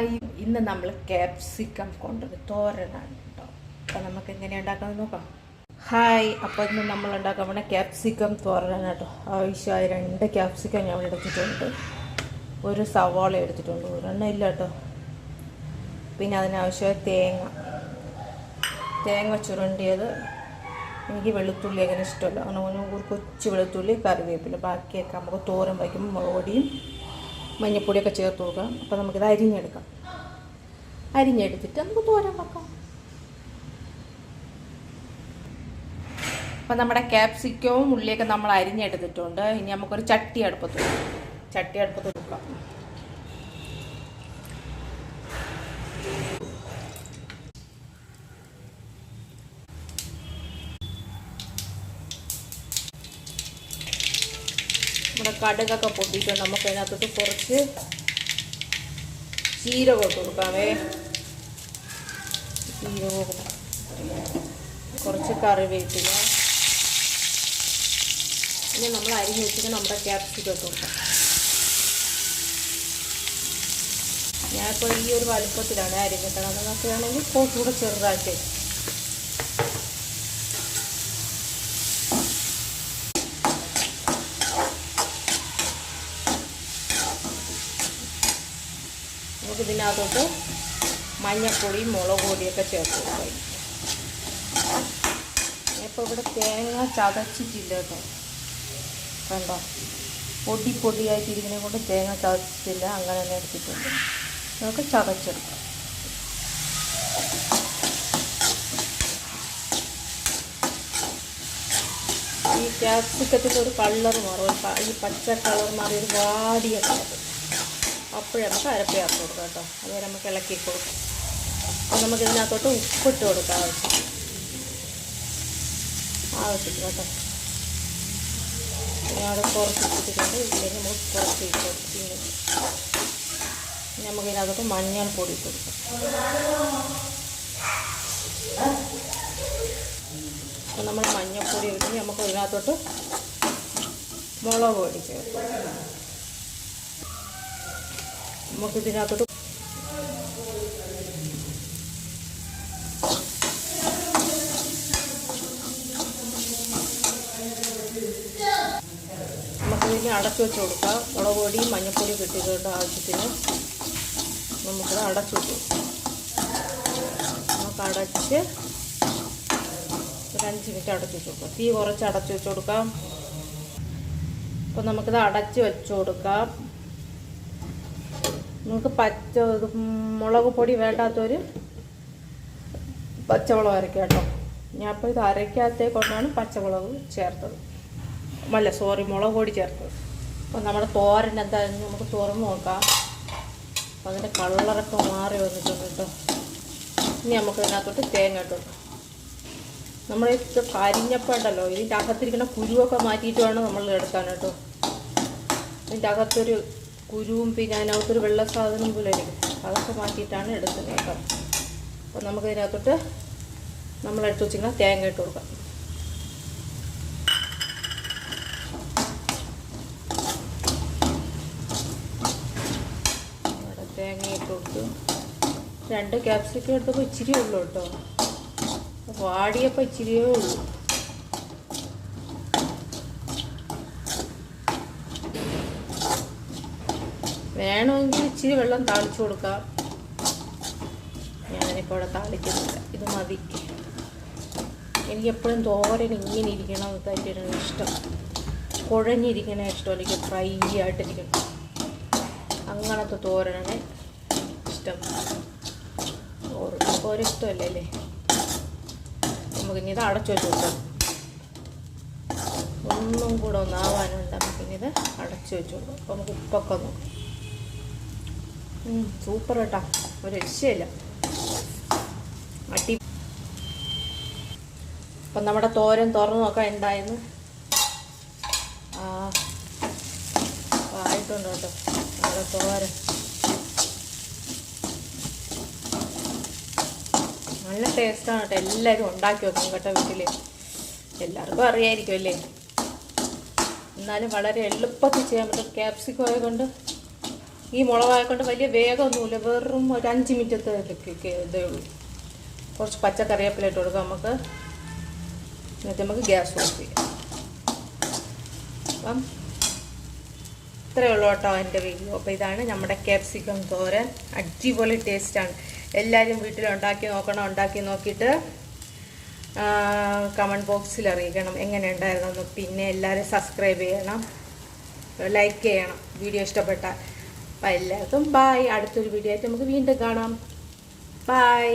Hi ഇന്ന് നമ്മൾ capsicum കൊണ്ടത് തോരനാണ് കേട്ടോ. അപ്പം നമുക്ക് എങ്ങനെ ഉണ്ടാക്കാമെന്ന് നോക്കാം. ഹായ് അപ്പോൾ ഇന്ന് നമ്മൾ ഉണ്ടാക്കാൻ പോണ ക്യാപ്സിക്കം തോരനാണ് കേട്ടോ. ആവശ്യമായ രണ്ട് ക്യാപ്സിക്കം ഞാൻ എടുത്തിട്ടുണ്ട്. ഒരു സവാള എടുത്തിട്ടുണ്ട്. ഒരെണ്ണം ഇല്ല കേട്ടോ. പിന്നെ അതിനാവശ്യമായ തേങ്ങ. തേങ്ങ ചുരണ്ടിയത് എനിക്ക് വെളുത്തുള്ളി അങ്ങനെ ഇഷ്ടമല്ല. അങ്ങനെ ഒരു കൊച്ചു വെളുത്തുള്ളി കറിവേപ്പില. ബാക്കിയൊക്കെ നമുക്ക് തോരൻ വയ്ക്കുമ്പോൾ മുളക് മഞ്ഞപ്പൊടിയൊക്കെ ചേർത്ത് കൊടുക്കാം അപ്പോൾ നമുക്കിത് അരിഞ്ഞെടുക്കാം. അരിഞ്ഞെടുത്തിട്ട് നമുക്ക് തോരൻ വെക്കാം. അപ്പം നമ്മുടെ ക്യാപ്സിക്കവും ഉള്ളിയൊക്കെ നമ്മൾ അരിഞ്ഞെടുത്തിട്ടുണ്ട്. ഇനി നമുക്കൊരു ചട്ടി അടുപ്പത്ത് ചട്ടി അടുപ്പത്ത് വെക്കാം. നമ്മുടെ കടുകൊക്കെ പൊട്ടിയിട്ടുണ്ട് നമുക്ക് അതിനകത്തോട്ട് കുറച്ച് ജീരകം ഇട്ട് കൊടുക്കാവേ. ജീരകം കുറച്ച് കറിവേപ്പില. ഇനി നമ്മൾ അരിഞ്ഞ് വെച്ചിട്ട് നമ്മുടെ ക്യാപ്സിക്കം ഇട്ട് കൊടുക്കാം. ഞാനിപ്പോൾ ഈ ഒരു വലുപ്പത്തിലാണ് അരിഞ്ഞിട്ടത് കിട്ടണം എന്നൊക്കെയാണെങ്കിൽ കുറച്ചുകൂടെ ചെറുതായിട്ട് നമുക്ക് ഇതിനകത്തോട്ട് മഞ്ഞപ്പൊടി മുളക് പൊടിയൊക്കെ ചേർത്ത് കൊടുക്കാം. ഇപ്പോൾ ഇവിടെ തേങ്ങ ചതച്ചിട്ടില്ല കേട്ടോ. കണ്ടോ? പൊടി പൊടിയായിട്ടിരിക്കുന്നത് കൊണ്ട് തേങ്ങ ചതച്ചിട്ടില്ല അങ്ങനെ തന്നെ എടുത്തിട്ടുണ്ട്. നമുക്ക് ചതച്ചെടുക്കാം. ഈ ക്യാപ്സിക്കത്തിന്റെ ഒരു കളർ മാറും. ഈ പച്ച കളർ മാറി ഒരു വാടിയ കളർ അപ്പോഴേ നമുക്ക് അരപ്പ് ചേർത്ത് കൊടുക്കാം കേട്ടോ. അതുവരെ നമുക്ക് ഇളക്കി കൊടുക്കാം. അപ്പോൾ നമുക്ക് ഇതിനകത്തോട്ട് ഉപ്പിട്ട് കൊടുക്കാം ആവശ്യത്തിന്. ആവശ്യത്തിന് കേട്ടോ. കുറച്ച് ഇട്ടിട്ടുണ്ട് ഇല്ലെങ്കിൽ നമുക്ക് കുറച്ച് ഇട്ട് ഇനി നമുക്ക് ഇതിനകത്തോട്ട് മഞ്ഞൾപ്പൊടി ഇട്ട് കൊടുക്കാം. അപ്പോൾ നമ്മൾ മഞ്ഞൾപ്പൊടി ഇട്ട് നമുക്ക് ഇതിനകത്തോട്ട് മുളക് പൊടി ചേർക്കാം. നമുക്ക് ഇതിനകത്തോട്ട് നമുക്ക് അടച്ചു വെച്ച് കൊടുക്കാം. മുളക് പൊടിയും മഞ്ഞപ്പൊടിയും കിട്ടിയതുകൊണ്ട് ആവശ്യത്തിന്. നമുക്കിത് അടച്ചു വെച്ചു നമുക്ക് അടച്ച് ഒരു അഞ്ച് മിനിറ്റ് അടച്ചു വെച്ച് കൊടുക്കാം. തീ കുറച്ച് അടച്ചു വെച്ച് കൊടുക്കാം. അപ്പോൾ നമുക്കിത് അടച്ച് വെച്ച് കൊടുക്കാം. നമുക്ക് പച്ച മുളക് പൊടി വേണ്ടാത്തൊരു പച്ചമുളക് അരയ്ക്കുക കേട്ടോ ഞാൻ അപ്പോൾ ഇത് അരയ്ക്കാത്തേ കൊണ്ടാണ് പച്ചമുളക് ചേർത്തത്. അല്ല സോറി മുളക് പൊടി ചേർത്തത്. അപ്പോൾ നമ്മുടെ തോരൻ എന്തായാലും നമുക്ക് തുറന്ന് നോക്കാം. അപ്പോൾ അതിന്റെ കളറൊക്കെ മാറി വന്നിട്ടുണ്ട് കേട്ടോ. ഇനി നമുക്ക് ഇതിനകത്തോട്ട് തേങ്ങ ഇട്ടു നമ്മൾ കരിഞ്ഞപ്പണ്ടല്ലോ ഇതിന്റെ അകത്തിരിക്കുന്ന കുരുവൊക്കെ മാറ്റിയിട്ട് വേണം നമ്മൾ എടുക്കാൻ കേട്ടോ. ഇതിന്റെ അകത്തൊരു കുരുവും പിന്നെ അതിനകത്തൊരു വെള്ള സാധനം പോലെ ഇരിക്കും. അതൊക്കെ മാറ്റിയിട്ടാണ് എടുക്കുന്നത് കേട്ടോ. അപ്പോൾ നമുക്ക് ഇതിനകത്തോട്ട് നമ്മൾ എടുത്ത് വെച്ചിങ്ങനെ തേങ്ങ ഇട്ട് കൊടുക്കാം. ഇവിടെ തേങ്ങ ഇട്ട് കൊടുത്തു. രണ്ട് ക്യാപ്സിക്കം എടുത്തപ്പോൾ ഇച്ചിരി ഉള്ളൂ കേട്ടോ. വാടിയപ്പോൾ ഇച്ചിരിയേ ഉള്ളൂ. വേണമെങ്കിൽ ഇച്ചിരി വെള്ളം താളിച്ചു കൊടുക്കാം. ഞാനിപ്പോൾ ഇവിടെ താളിക്കുന്നില്ല. ഇത് മതി. എനിക്ക് എപ്പോഴും തോരൻ ഇങ്ങനെ ഇരിക്കണം. തന്നെയാണ് ഇഷ്ടം. കുഴഞ്ഞിരിക്കണ ഇഷ്ടം. അല്ലെങ്കിൽ ഫ്രൈ ആയിട്ടിരിക്കണം. അങ്ങനത്തെ തോരനാണ് ഇഷ്ടം. ഓരോ ഇഷ്ടമല്ലേ അല്ലേ? നമുക്കിനി ഇത് അടച്ചു വെച്ച് കൊടുക്കാം ഒന്നും കൂടെ ഒന്നാവാനുണ്ട്. നമുക്കിനി ഇത് അടച്ചു വെച്ച് കൊടുക്കാം. അപ്പോൾ നമുക്ക് ഉപ്പൊക്കെ നോക്കാം. സൂപ്പർ കേട്ടാ ഒരു രക്ഷയില്ല. മട്ടി അപ്പം നമ്മുടെ തോരൻ തുറന്നു നോക്കാൻ ഉണ്ടായിരുന്നു ആയിട്ടുണ്ട് കേട്ടോ. നമ്മുടെ തോരൻ. നല്ല ടേസ്റ്റാണ് കേട്ടോ. എല്ലാവരും ഉണ്ടാക്കി വെക്കും കേട്ടോ വീട്ടിൽ എല്ലാവർക്കും അറിയായിരിക്കും അല്ലേ? എന്നാലും വളരെ എളുപ്പത്തിൽ ചെയ്യാൻ പറ്റും. ക്യാപ്സിക്കോയ ആയതുകൊണ്ട് ഈ മുളകായ കൊണ്ട് വലിയ വേഗമൊന്നുമില്ല. വെറും ഒരു അഞ്ച് മിനിറ്റത്തെ ഇതേ ഉള്ളൂ. കുറച്ച് പച്ചക്കറിവേപ്പില ഇട്ട് കൊടുക്കാം നമുക്ക്. എന്നിട്ട് നമുക്ക് ഗ്യാസ് ഓഫ് ചെയ്യാം. അപ്പം ഇത്രയേ ഉള്ളൂ കേട്ടോ എന്റെ വീഡിയോ. അപ്പോൾ ഇതാണ് നമ്മുടെ ക്യാപ്സിക്കം തോരൻ. അടിപൊളി ടേസ്റ്റാണ്. എല്ലാവരും വീട്ടിൽ ഉണ്ടാക്കി നോക്കണം ഉണ്ടാക്കി നോക്കിയിട്ട് കമന്റ് ബോക്സിൽ അറിയിക്കണം എങ്ങനെ ഉണ്ടായിരുന്നു പിന്നെ എല്ലാവരും സബ്സ്ക്രൈബ് ചെയ്യണം. ലൈക്ക് ചെയ്യണം. വീഡിയോ ഇഷ്ടപ്പെട്ടാൽ. അപ്പോൾ എല്ലാവർക്കും ബായ് അടുത്തൊരു വീഡിയോ ആയിട്ട് നമുക്ക് വീണ്ടും കാണാം. ബായ്